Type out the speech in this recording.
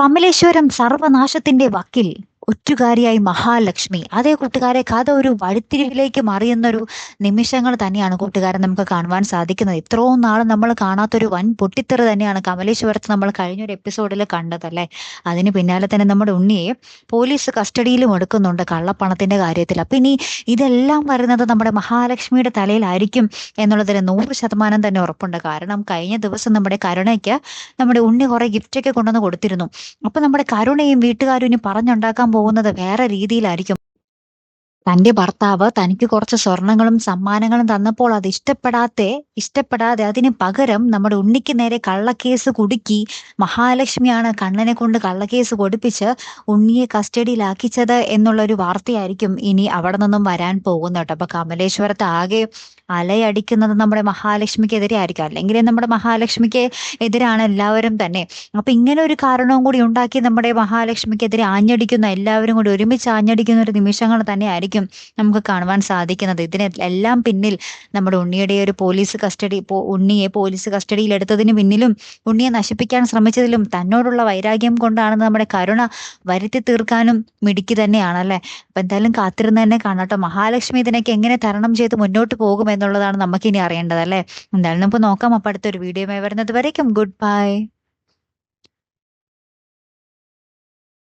കമലേശ്വരം സർവനാശത്തിന്റെ വക്കിൽ ഒറ്റുകാരിയായി മഹാലക്ഷ്മി. അതേ കൂട്ടുകാരെ കഥ ഒരു വഴിത്തിരിവിലേക്ക് മറിയുന്നൊരു നിമിഷങ്ങൾ തന്നെയാണ് കൂട്ടുകാരൻ നമുക്ക് കാണുവാൻ സാധിക്കുന്നത്. ഇത്രയും നാളും നമ്മൾ കാണാത്തൊരു വൻ പൊട്ടിത്തെറി തന്നെയാണ് കമലേശ്വരത്ത് നമ്മൾ കഴിഞ്ഞൊരു എപ്പിസോഡിൽ കണ്ടതല്ലേ അതിന് പിന്നാലെ തന്നെ നമ്മുടെ ഉണ്ണിയെ പോലീസ് കസ്റ്റഡിയിലും എടുക്കുന്നുണ്ട് കള്ളപ്പണത്തിന്റെ കാര്യത്തിൽ. അപ്പൊ ഇനി ഇതെല്ലാം വരുന്നത് നമ്മുടെ മഹാലക്ഷ്മിയുടെ തലയിലായിരിക്കും എന്നുള്ളതിന് നൂറ് ശതമാനം തന്നെ ഉറപ്പുണ്ട്. കാരണം കഴിഞ്ഞ ദിവസം നമ്മുടെ കരുണയ്ക്ക് നമ്മുടെ ഉണ്ണി കുറെ ഗിഫ്റ്റൊക്കെ കൊണ്ടുവന്ന് കൊടുത്തിരുന്നു. അപ്പൊ നമ്മുടെ കരുണയും വീട്ടുകാരും ഇനി പറഞ്ഞുണ്ടാക്കാൻ പോകുന്നത് വേറെ രീതിയിലായിരിക്കും. തന്റെ ഭർത്താവ് തനിക്ക് കുറച്ച് സ്വർണങ്ങളും സമ്മാനങ്ങളും തന്നപ്പോൾ അത് ഇഷ്ടപ്പെടാത്തെ ഇഷ്ടപ്പെടാതെ അതിന് പകരം നമ്മുടെ ഉണ്ണിക്ക് നേരെ കള്ളക്കേസ് കുടുക്കി മഹാലക്ഷ്മിയാണ് കണ്ണനെ കൊണ്ട് കള്ളക്കേസ് കൊടുപ്പിച്ച് ഉണ്ണിയെ കസ്റ്റഡിയിലാക്കിച്ചത് എന്നുള്ള ഒരു വാർത്തയായിരിക്കും ഇനി അവിടെ നിന്നും വരാൻ പോകുന്നത്. അപ്പൊ കമലേശ്വരത്ത് ആകെ അലയടിക്കുന്നത് നമ്മുടെ മഹാലക്ഷ്മിക്കെതിരെ ആയിരിക്കും. അല്ലെങ്കിൽ നമ്മുടെ മഹാലക്ഷ്മിക്ക് എതിരാണ് എല്ലാവരും തന്നെ. അപ്പൊ ഇങ്ങനെ ഒരു കാരണവും കൂടി ഉണ്ടാക്കി നമ്മുടെ മഹാലക്ഷ്മിക്കെതിരെ ആഞ്ഞടിക്കുന്ന എല്ലാവരും കൂടി ഒരുമിച്ച് ആഞ്ഞടിക്കുന്ന ഒരു നിമിഷങ്ങൾ തന്നെ ആയിരിക്കും നമുക്ക് കാണുവാൻ സാധിക്കുന്നത്. ഇതിന് എല്ലാം പിന്നിൽ നമ്മുടെ ഉണ്ണിയുടെ ഒരു പോലീസ് കസ്റ്റഡി ഉണ്ണിയെ പോലീസ് കസ്റ്റഡിയിൽ എടുത്തതിന് പിന്നിലും ഉണ്ണിയെ നശിപ്പിക്കാൻ ശ്രമിച്ചതിലും തന്നോടുള്ള വൈരാഗ്യം കൊണ്ടാണ് നമ്മുടെ കരുണ വരുത്തി തീർക്കാനും മിടുക്കി തന്നെയാണല്ലേ? അപ്പൊ എന്തായാലും കാത്തിരുന്ന് തന്നെ കാണാട്ടോ മഹാലക്ഷ്മി ഇതിനൊക്കെ എങ്ങനെ തരണം ചെയ്ത് മുന്നോട്ട് പോകും എന്നുള്ളതാണ് നമുക്കിനി അറിയേണ്ടത് അല്ലേ? എന്തായാലും നമുക്ക് നോക്കാം. അപ്പൊ അടുത്തൊരു വീഡിയോ വരുന്നത് വരയ്ക്കും ഗുഡ് ബൈ